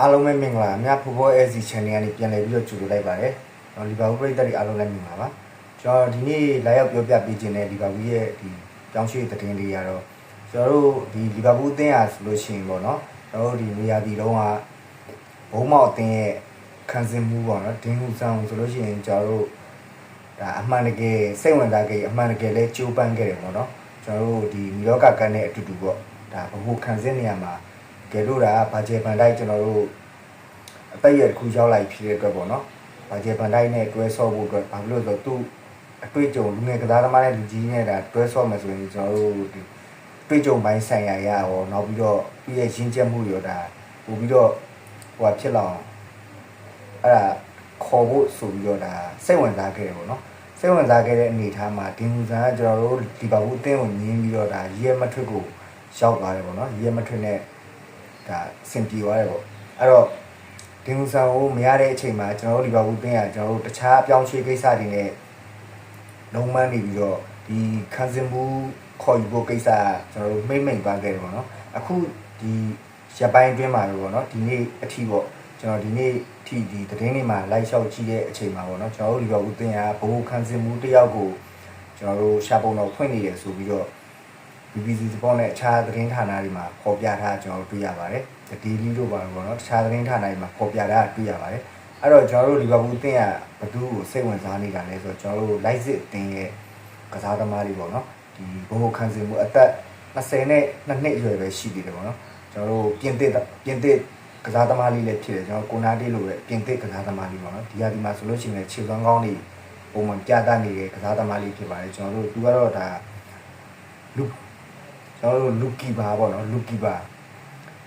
အားလုံးပဲမင်္ဂလာအများဖူဘော AC channel ကနေပြန်လည်ပြီးတော့ကြိုဆိုလိုက်ပါတယ်။ကျွန်တော်လီဗာပူးပရိသတ်တွေအားလုံးလည်းမင်္ဂလာပါ။ကျွန်တော်ဒီနေ့လာရောက်ပြောပြပေးခြင်းတဲ့လီဗာပူးရဲ့ဒီကြောင်းရွှေ့သတင်းလေးကတော့ကျွန်တော်တို့ဒီလီဗာပူးအသင်းအားဆိုလို့ရှိရင်ပေါ့နော်။ကျွန်တော်တို့ဒီနေရာဒီလုံးကဘုံမောက်အသင်းရဲ့ခံစင်မှုပေါ့နော်။ဒင်းဟူဆောင်ဆိုလို့ရှိရင်ကျွန်တော်တို့ဒါအမှန်တကယ်စိတ်ဝင်စားခဲ့အမှန်တကယ်လဲကြိုးပမ်းခဲ့တယ်ပေါ့နော်။ကျွန်တော်တို့ဒီမီလောကကန်တဲ့အတူတူပေါ့။ဒါဘဟုခံစင်နေရာမှာ ကဲလို့ဒါဘာဂျေပန်တိုက်ကျွန်တော်တို့အသက်အရွယ်တစ်ခုရောက်လိုက်ဖြစ်တဲ့အတွက်ပေါ့နော်။ဘာဂျေပန်တိုက်နဲ့တွဲဆော့ဖို့အတွက်ဘာလို့လဲဆိုတော့သူ့အတွေ့အကြုံလူငယ်ကစားသမားနဲ့လူကြီးနဲ့ဒါတွဲဆော့မယ်ဆိုရင်ကျွန်တော်တို့ဒီတွေ့ကြုံပိုင်းဆိုင်ရာရရောနောက်ပြီးတော့ပြီးရဲ့ရင်းချက်မှုရောဒါပို့ပြီးတော့ဟိုဟာဖြစ်လောက်အောင်အဲ့ဒါခေါ်ဖို့ဆိုပြီးတော့ဒါစိတ်ဝင်စားခဲ့တယ်ပေါ့နော်စိတ်ဝင်စားခဲ့တဲ့အနေအထားမှာဒီမူဆန်ကကျွန်တော်တို့ဒီပါဘူးအသင်းကိုညင်းပြီးတော့ဒါရဲမထွတ်ကိုရောက်သွားတယ်ပေါ့နော်ရဲမထွတ်နဲ့ ဒါစင်ပြေသွားတယ်ပေါ့အဲ့တော့ဒီမူဆန်ကိုမရတဲ့အချိန်မှာကျွန်တော်တို့ဒီပါဘူးအသင်းကကျွန်တော်တို့တခြားအပြောင်းရွှေ့ကိစ္စတွေနဲ့လုံးမနေပြီးတော့ဒီခန်းစင်မှုခေါ်ယူဖို့ကိစ္စကကျွန်တော်တို့မိမ့်မိန်သွားခဲ့တယ်ပေါ့နော်အခုဒီရပိုင်းအတွင်းမှာပဲပေါ့နော်ဒီနေ့အထီးပေါ့ကျွန်တော်ဒီနေ့အထီးဒီသတင်းတွေမှာလိုက်လျှောက်ကြည့်တဲ့အချိန်မှာပေါ့နော်ကျွန်တော်တို့ဒီပါဘူးအသင်းကဘိုးခန်းစင်မှုတစ်ယောက်ကိုကျွန်တော်တို့ရှာပုံတော့ဖွင့်နေတယ်ဆိုပြီးတော့ BBC စပေါ့နဲ့အခြားသတင်းဌာနတွေမှာပေါ်ပြထားကျွန်တော်တို့တွေ့ရပါတယ်။ Daily တို့ပါလို့ပေါ့နော်။တခြားသတင်းဌာနတွေမှာပေါ်ပြထားတွေ့ရပါတယ်။အဲ့တော့ကျွန်တော်တို့လီဗာပူးအသင်းကဘသူ့ကိုစိတ်ဝင်စားနေတာလဲဆိုတော့ကျွန်တော်တို့ live စစ်အသင်းရဲ့ကစားသမားတွေပေါ့နော်။ဒီဘိုဘခံစင်မှုအသက်20နဲ့2နှစ်အရွယ်ပဲရှိသေးတယ်ပေါ့နော်။ကျွန်တော်တို့ပြင်သစ်ပြင်သစ်ကစားသမားလေးလည်းဖြစ်တယ်ကျွန်တော်ကိုနာတီလိုပဲပြင်သစ်ကစားသမားလေးပေါ့နော်။ဒီဟာဒီမှာဆိုလို့ရှိရင်ခြေစွမ်းကောင်းတွေပုံမှန်ပြသနေတဲ့ကစားသမားလေးဖြစ်ပါတယ်ကျွန်တော်တို့သူကတော့ဒါလူ ကျွန်တော်တို့လူကီပါပေါ့နော်လူကီပါ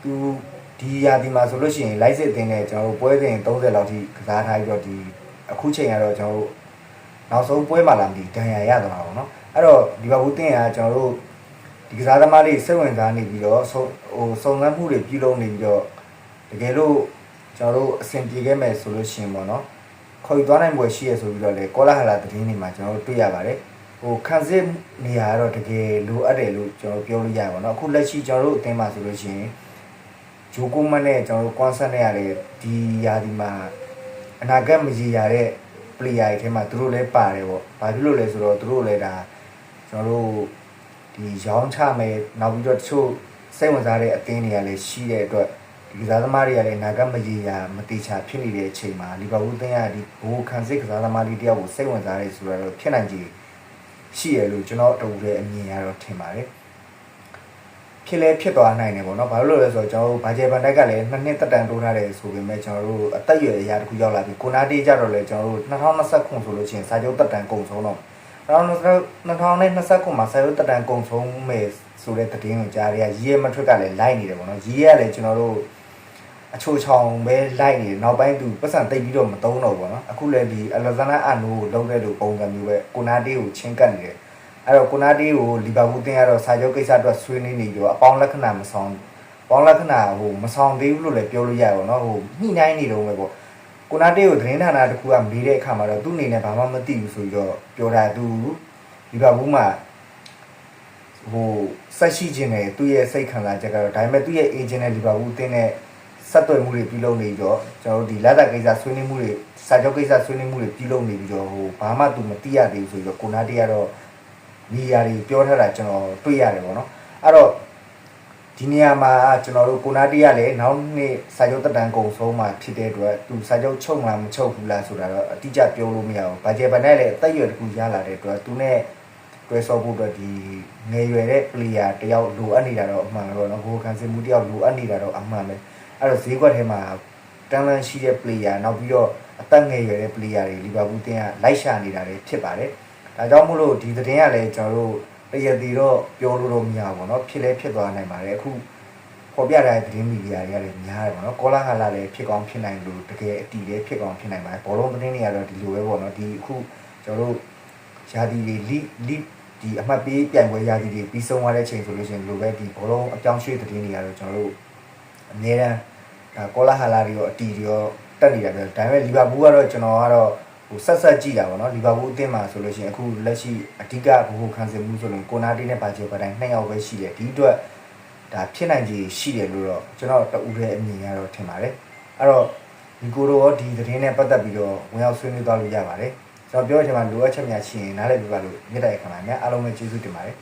သူဒီရာဒီမှာဆိုလို့ရှိရင် live စစ်အသင်းနဲ့ကျွန်တော်တို့ပွဲစဉ်30လောက်ထိကစားထားပြီးတော့ဒီအခုချိန်ကတော့ကျွန်တော်တို့နောက်ဆုံးပွဲမှာလာမသိဒဏ်ရာရသွားတာပေါ့နော်အဲ့တော့ဒီဘာဘူးတင်ကကျွန်တော်တို့ဒီကစားသမားလေးစိတ်ဝင်စားနေပြီးတော့ဟိုစုံစမ်းမှုတွေပြုလုပ်နေပြီးတော့တကယ်လို့ကျွန်တော်တို့အဆင်ပြေခဲ့မယ်ဆိုလို့ရှိရင်ပေါ့နော်ခေါ်ယူသွားနိုင်ပွဲရှိရဆိုပြီးတော့လေကောလာဟလာသတင်းတွေမှာကျွန်တော်တို့တွေ့ရပါတယ် ဟိုခံစစ်နေရာကတော့တကယ်လိုအပ်တယ်လို့ကျွန်တော်ပြောလို့ရပါတော့အခုလက်ရှိကျွန်တော်တို့အသင်းမှာဆိုလို့ရှိရင်ဂျိုကိုမန်နဲ့ကျွန်တော်တို့ကွန်ဆတ်နဲ့ရတဲ့ဒီယာဒီမှာအနာဂတ်မကြီးရတဲ့ player တွေထဲမှာသူတို့လည်းပါတယ်ပေါ့။ဘာဖြစ်လို့လဲဆိုတော့သူတို့လည်းဒါကျွန်တော်တို့ဒီရောင်းချမယ်နောက်ပြီးတော့တချို့စိတ်ဝင်စားတဲ့အသင်းတွေကလည်းရှိတဲ့အတွက်ဒီကစားသမားတွေကလည်းအနာဂတ်မကြီးရမတိချာဖြစ်နေတဲ့အချိန်မှာလီဗာပူးအသင်းကဒီဘိုးခံစစ်ကစားသမားလေးတယောက်ကိုစိတ်ဝင်စားတယ်ဆိုတော့ဖြစ်နိုင်ကြီး ရှိရလို့ကျွန်တော်တူတဲ့အမြင်ရတော့ထင်ပါတယ်ဖြစ်လဲဖြစ်သွားနိုင်တယ်ပေါ့နော်ဘာလို့လဲဆိုတော့ကျွန်တော်တို့ဘာဂျယ်ဘန်တိုက်ကလည်းနှစ်နှစ်တက်တန်တိုးထားတယ်ဆိုပေမဲ့ကျွန်တော်တို့အသက်အရွယ်အရာတစ်ခုရောက်လာပြီကိုနာတေးကြတော့လေကျွန်တော်တို့2020ခုဆိုလို့ရှိရင်စာချုပ်တက်တန်ကုန်ဆုံးတော့2020ခုမှာစာချုပ်တက်တန်ကုန်ဆုံးမယ်ဆိုတဲ့သတင်းကိုကြားရရီးရဲမထွက်ကလည်းလိုက်နေတယ်ပေါ့နော်ရီးရဲကလည်းကျွန်တော်တို့ အချိုချောင်ပဲလိုက်နေတယ်နောက်ပိုင်းသူပတ်စံတိတ်ပြီးတော့မသုံးတော့ဘူးပေါ့နော်အခုလည်းဒီအလက်ဇန်နာအနိုးကိုလုံးတဲ့လူပုံစံမျိုးပဲကိုနာတေးကိုချင်းကပ်နေတယ်အဲ့တော့ကိုနာတီကိုလီဗာပူးတင်ရတော့စာချုပ်ကိစ္စအတွက်ဆွေးနွေးနေပြီးတော့အပေါင်းလက္ခဏာမဆောင်ပေါင်းလက္ခဏာဟိုမဆောင်သေးဘူးလို့လည်းပြောလို့ရပါတော့ဟိုညှိနှိုင်းနေတော့ပဲပေါ့ကိုနာတီကိုသတင်းဌာနတစ်ခုကမေးတဲ့အခါမှာတော့သူ့အနေနဲ့ဘာမှမသိဘူးဆိုပြီးတော့ပြောတာသူလီဗာပူးမှာဟိုဆက်ရှိခြင်းနဲ့သူ့ရဲ့စိတ်ခံစားချက်ကတော့ဒါပေမဲ့သူ့ရဲ့ agent နဲ့လီဗာပူးတင်တဲ့ ဆက်သွယ်မှုတွေပြုလုပ်နေပြီးတော့ကျွန်တော်တို့ဒီလက်တာကိစ္စဆွေးနွေးမှုတွေစာချုပ်ကိစ္စဆွေးနွေးမှုတွေပြုလုပ်နေပြီးတော့ဟိုဘာမှသူမသိရသေးဘူးဆိုပြီးတော့ကိုနာတီကတော့နေရာတွေပြောထားတာကျွန်တော်တွေ့ရတယ်ပေါ့နော်အဲ့တော့ဒီနေရာမှာကျွန်တော်တို့ကိုနာတီကလည်းနောက်နေ့စာချုပ်တက်တန်းကုံဆုံးမှာဖြစ်တဲ့အတွက်သူစာချုပ်ချုပ်လားမချုပ်ဘူးလားဆိုတာတော့အတိအကျပြောလို့မရဘူးဘာကျေဘန်နဲ့လည်းအသက်အရွယ်တစ်ခုရလာတဲ့အတွက်သူနဲ့တွဲဆောဖို့အတွက်ဒီငယ်ရွယ်တဲ့ player တယောက်လိုအပ်နေတာတော့အမှန်ပဲပေါ့နော်ဘိုးကန်စင်မှုတယောက်လိုအပ်နေတာတော့အမှန်ပဲ အဲ့တော့ဈေးကွက်ထဲမှာတန်လန်ရှိတဲ့ player နောက်ပြီးတော့အသက်ငယ်ရွယ်တဲ့ player တွေလီဗာပူးတင်းကလိုက်ရှာနေတာတွေဖြစ်ပါတယ်ဒါကြောင့်မို့လို့ဒီသတင်းကလည်းကျွန်တော်တို့တရတီတော့ပြောလို့တော့မရဘူးเนาะဖြစ်လဲဖြစ်သွားနိုင်ပါတယ်အခုပေါ်ပြတဲ့သတင်းမီဒီယာတွေကလည်းများတယ်ပေါ့နော်ကောလာဟာလာလည်းဖြစ်ကောင်းဖြစ်နိုင်လို့တကယ်အတီလည်းဖြစ်ကောင်းဖြစ်နိုင်ပါတယ်ဘောလုံးသတင်းတွေကတော့ဒီလိုပဲပေါ့နော်ဒီအခုကျွန်တော်တို့ယာဒီတွေလိလိဒီအမှတ်ပေးပြိုင်ပွဲယာဒီတွေပြီးဆုံးသွားတဲ့ချိန်ဆိုလို့ရှိရင်လိုပဲဒီဘောလုံးအပြောင်းရွှေ့သတင်းတွေကတော့ကျွန်တော်တို့ အများအားဒါကောလာဟာလာတွေရောအတီတွေရောတက်နေတာပဲဒါပေမဲ့လီဗာပူးကတော့ကျွန်တော်ကတော့ဟိုဆက်ဆက်ကြည့်တာပေါ့နော်လီဗာပူးအသင်းမှာဆိုလို့ရှိရင်အခုလက်ရှိအဓိကဘိုးခံစင်မှုဆိုရင်ကိုနာတီနဲ့ဘာဂျီပတိုင်းနှစ်ယောက်ပဲရှိတယ်ဒီအတွက်ဒါဖြစ်နိုင်ခြေရှိတယ်လို့တော့ကျွန်တော်တူတဲ့အမြင်ရတော့ထင်ပါတယ်အဲ့တော့ဒီကိုတော့ဒီသတင်းနဲ့ပတ်သက်ပြီးတော့ဝင်ရောက်ဆွေးနွေးသွားလို့ရပါတယ်ကျွန်တော်ပြောတဲ့အချိန်မှာလိုအပ်ချက်များရှိရင်နားလည်ပြပါလို့မြတ်တိုက်ခံပါမယ်အားလုံးပဲကျေးဇူးတင်ပါတယ်